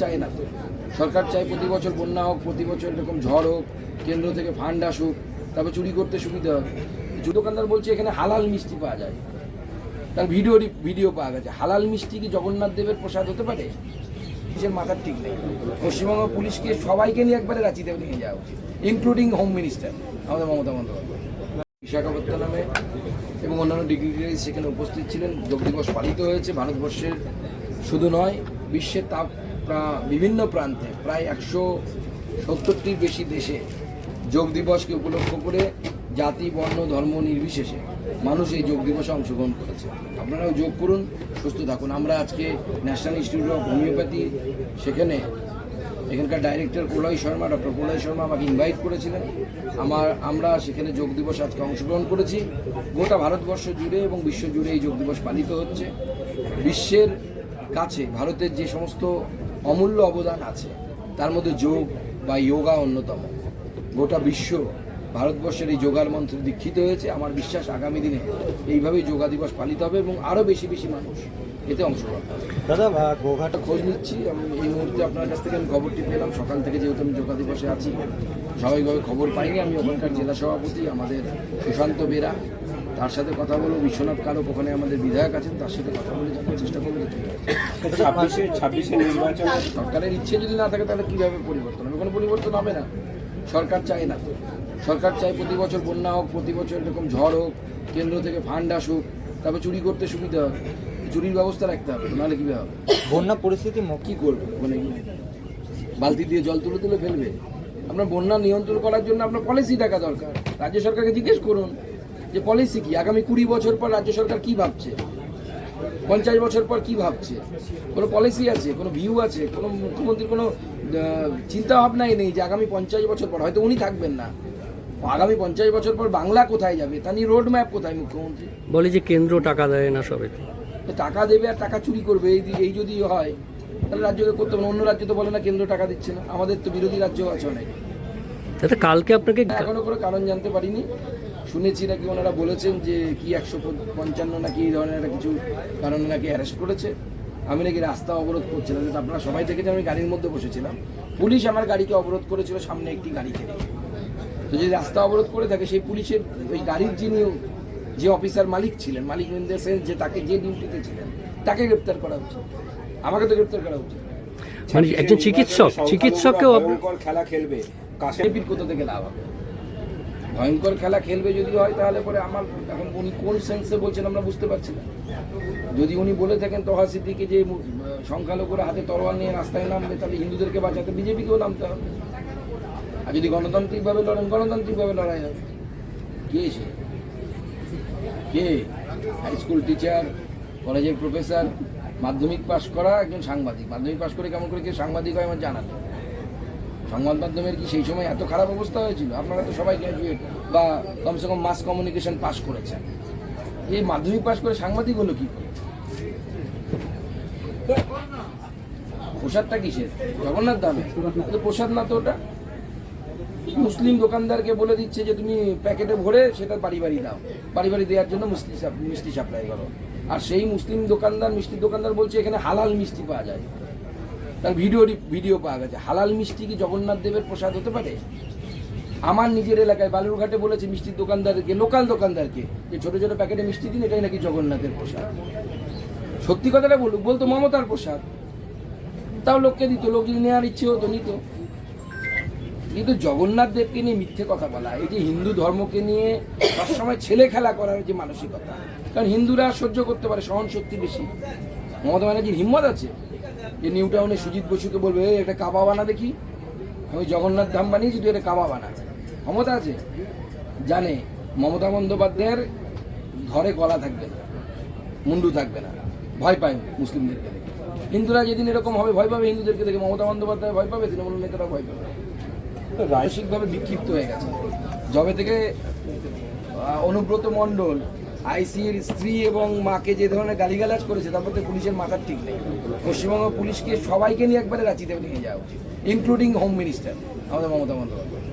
চায় না। সরকার চায় প্রতি বছর বন্যা হোক, প্রতি বছর এরকম ঝড় হোক, কেন্দ্র থেকে ফান্ড আসুক, তারপর চুরি করতে সুবিধা হবে। দোকানদার বলছে এখানে হালাল মিষ্টি পাওয়া যায়। তার ভিডিও ভিডিও পাওয়া গেছে। হালাল মিষ্টি কি জগন্নাথ দেবের প্রসাদ হতে পারে? কিসের মাথার ঠিক নেই। পশ্চিমবঙ্গ পুলিশকে সবাইকে নিয়ে একবারে রাঁচিতে নিয়ে যাওয়া উচিত ইনক্লুডিং হোম মিনিস্টার আমাদের মমতা বন্দ্যোপাধ্যায়। বিশাখাপত্তনমে এবং অন্যান্য ডিগ্রিটারি সেখানে উপস্থিত ছিলেন। যোগ দিবস পালিত হয়েছে। ভারতবর্ষের শুধু নয়, বিশ্বের তাপ বিভিন্ন প্রান্তে প্রায় একশো সত্তরটির বেশি দেশে যোগ দিবসকে উপলক্ষ করে জাতি, বর্ণ, ধর্ম নির্বিশেষে মানুষ এই যোগ দিবসে অংশগ্রহণ করেছে। আপনারাও যোগ করুন, সুস্থ থাকুন। আমরা আজকে ন্যাশনাল ইনস্টিটিউট অফ হোমিওপ্যাথি সেখানে এখানকার ডাইরেক্টর প্রলয় শর্মা, ডক্টর প্রলয় শর্মা আমাকে ইনভাইট করেছিলেন। আমার, আমরা সেখানে যোগ দিবস আজকে অংশগ্রহণ করেছি। গোটা ভারতবর্ষ জুড়ে এবং বিশ্ব জুড়ে এই যোগ দিবস পালিত হচ্ছে। বিশ্বের কাছে, ভারতের যে সমস্ত অমূল্য অবদান আছে। তার মধ্যে যোগ বা যোগা অন্যতম। গোটা বিশ্ব ভারতবর্ষের এই যোগার মন্ত্রে দীক্ষিত হয়েছে। আমার বিশ্বাস আগামী দিনে এইভাবেই যোগা দিবস পালিত হবে এবং আরও বেশি বেশি মানুষ এতে অংশগ্রহণ দাদা গোঘাট খোঁজ নিচ্ছি। আমি এই মুহূর্তে আপনার কাছ থেকে আমি খবরটি পেলাম। সকাল থেকে যেহেতু আমি যোগা দিবসে আছি স্বাভাবিকভাবে খবর পাইনি। আমি ওখানকার জেলা সভাপতি আমাদের সুশান্ত বেরা। তার সাথে কথা বলব বিশ্বনাথ কারক ওখানে আমাদের বিধায়ক আছেন তার সাথে কথা বলে জানার চেষ্টা করব হয়েছে। ছাব্বিশে ছাব্বিশে নির্বাচন সরকারের ইচ্ছে যদি না থাকে তাহলে কীভাবে পরিবর্তন হবে? কোনো পরিবর্তন হবে না। সরকার চায় না। সরকার চায় প্রতি বছর বন্যা হোক প্রতি বছর এরকম ঝড় হোক কেন্দ্র থেকে ফান্ড আসুক তারপর চুরি করতে সুবিধা হবে। চুরির ব্যবস্থা রাখতে হবে নাহলে কীভাবে হবে? বন্যা পরিস্থিতি কি করবে? মানে বালতি দিয়ে জল তুলে তুলে ফেলবে? আপনার বন্যা নিয়ন্ত্রণ করার জন্য আপনার পলিসি দেখা দরকার। রাজ্য সরকারকে জিজ্ঞেস করুন। যে পলিসি কি? আগামী কুড়ি বছর পর রাজ্য সরকার কি ভাবছে? পঞ্চাশ বছর পর কি ভাবছে? কোনো পলিসি আছে? কোনো ভিউ আছে? কোনো মুখ্যমন্ত্রীর কোনো চিন্তা ভাবনাই নেই যে আগামী পঞ্চাশ বছর পর? হয়তো উনি থাকবেন না। আগামী পঞ্চাশ বছর পর বাংলা কোথায় যাবে? তা নিয়ে রোড ম্যাপ কোথায় মুখ্যমন্ত্রী? বলে যে কেন্দ্র টাকা দেয় না সবে। টাকা দেবে আর টাকা চুরি করবে এই এই যদি হয় তাহলে রাজ্যকে করতে হবে। অন্য রাজ্য তো বলে না কেন্দ্র টাকা দিচ্ছে না। আমাদের তো বিরোধী রাজ্য আছে অনেক। কালকে আপনাকে এখনও কোনো কারণ জানতে পারিনি। শুনেছি নাকি ওনারা বলেছেন যে কি একশো পঞ্চান্ন নাকি এই ধরনের একটা কিছু কারণে নাকি অ্যারেস্ট করেছে? আমি নাকি রাস্তা অবরোধ করছিলাম যেটা আপনারা সবাই দেখেছেন আমি গাড়ির মধ্যে বসেছিলাম। পুলিশ আমার গাড়িকে অবরোধ করেছিল সামনে একটি গাড়িকে তো যদি রাস্তা অবরোধ করে থাকে সেই পুলিশের ওই গাড়ির যিনি যে অফিসার মালিক ছিলেন মালিক ইন দ্য সেন্স যে তাকে যে ডিউটিতে ছিলেন তাকে গ্রেপ্তার করা উচিত। আমাকে তো গ্রেপ্তার করা উচিত। মানে একজন চিকিৎসক চিকিৎসককেও খেলা খেলবে কাশে বিজেপির কোথা থেকে লাভ হবে? ভয়ঙ্কর খেলা খেলবে যদি হয় তাহলে পরে আমার এখন উনি কোন সেন্সে বলছেন আমরা বুঝতে পারছি না। যদি উনি বলে থাকেন তোহা সিদ্দিকে যে সংখ্যালঘুরা হাতে তরোয়াল নিয়ে রাস্তায় নামবে, তাহলে হিন্দুদেরকে বাঁচাতে বিজেপিকেও নামতে হবে। আর যদি গণতান্ত্রিকভাবে লড়েন, গণতান্ত্রিকভাবে লড়াই হবে। কে সে? কে? হাই স্কুল টিচার কলেজের প্রফেসর মাধ্যমিক পাশ করা, একজন সাংবাদিক। মাধ্যমিক পাশ করে কেমন করে কে সাংবাদিক হয় আমার জানা সংবাদ মাধ্যমের কি সেই সময় এত খারাপ অবস্থা হয়েছিল? আপনারা তো সবাই গ্র্যাজুয়েট বা কমসে কম মাস কমিউনিকেশন পাস করেছেন। এই মাধ্যমিক পাস করে সাংবাদিক হলো কি? প্রসাদটা কিসের? জগন্নাথ দামে প্রসাদ না তো ওটা? মুসলিম দোকানদারকে বলে দিচ্ছে যে তুমি প্যাকেটে ভরে সেটা বাড়ি বাড়ি দাও। বাড়ি বাড়ি দেওয়ার জন্য মিষ্টি মিষ্টি সাপ্লাই করো। আর সেই মুসলিম দোকানদার, মিষ্টির দোকানদার বলছে এখানে হালাল মিষ্টি পাওয়া যায়। তার ভিডিও ভিডিও পাওয়া গেছে। হালাল মিষ্টি কি জগন্নাথ দেবের প্রসাদ হতে পারে? আমার নিজের এলাকায় বালুরঘাটে বলেছে মিষ্টির দোকানদারকে, লোকাল দোকানদারকে, যে ছোট ছোট প্যাকেটে মিষ্টি দিন, এটাই নাকি জগন্নাথের প্রসাদ। সত্যি কথাটা বলুক, বলতো মমতার প্রসাদ। তাও লোককে দিত, লোক যদি নেওয়ার ইচ্ছে হতো, নিত। কিন্তু জগন্নাথ দেবকে নিয়ে মিথ্যে কথা বলা, এই যে হিন্দু ধর্মকে নিয়ে সবসময় ছেলে খেলা করার যে মানসিকতা, কারণ হিন্দুরা সহ্য করতে পারে সহন শক্তি বেশি। মমতা ব্যানার্জির হিম্মত আছে? যে নিউ টাউনে সুজিত বসুকে বলবে "এই, একটা কাবা বানা দেখি। আমি জগন্নাথ ধাম বানিয়েছি তুই একটা কাবা বানা ক্ষমতা আছে? জানে মমতা বন্দ্যোপাধ্যায়ের ঘরে গলা থাকবে না মুন্ডু থাকবে না ভয় পায় মুসলিমদেরকে দেখে। হিন্দুরা যেদিন এরকম হবে ভয় পাবে হিন্দুদেরকে দেখে মমতা বন্দ্যোপাধ্যায় ভয় পাবে তৃণমূল নেতারা ভয় পাবে। মানসিকভাবে বিক্ষিপ্ত হয়ে গেছে। যবে থেকে অনুব্রত মণ্ডল আইসির স্ত্রী এবং মাকে যে ধরনের গালিগালাজ করেছে, তার মধ্যে পুলিশের মাথার ঠিক নেই। পশ্চিমবঙ্গ পুলিশকে সবাইকে নিয়ে একবারে রাঁচিতে নিয়ে যাওয়া উচিত ইনক্লুডিং হোম মিনিস্টার আমাদের মমতা বন্দ্যোপাধ্যায়।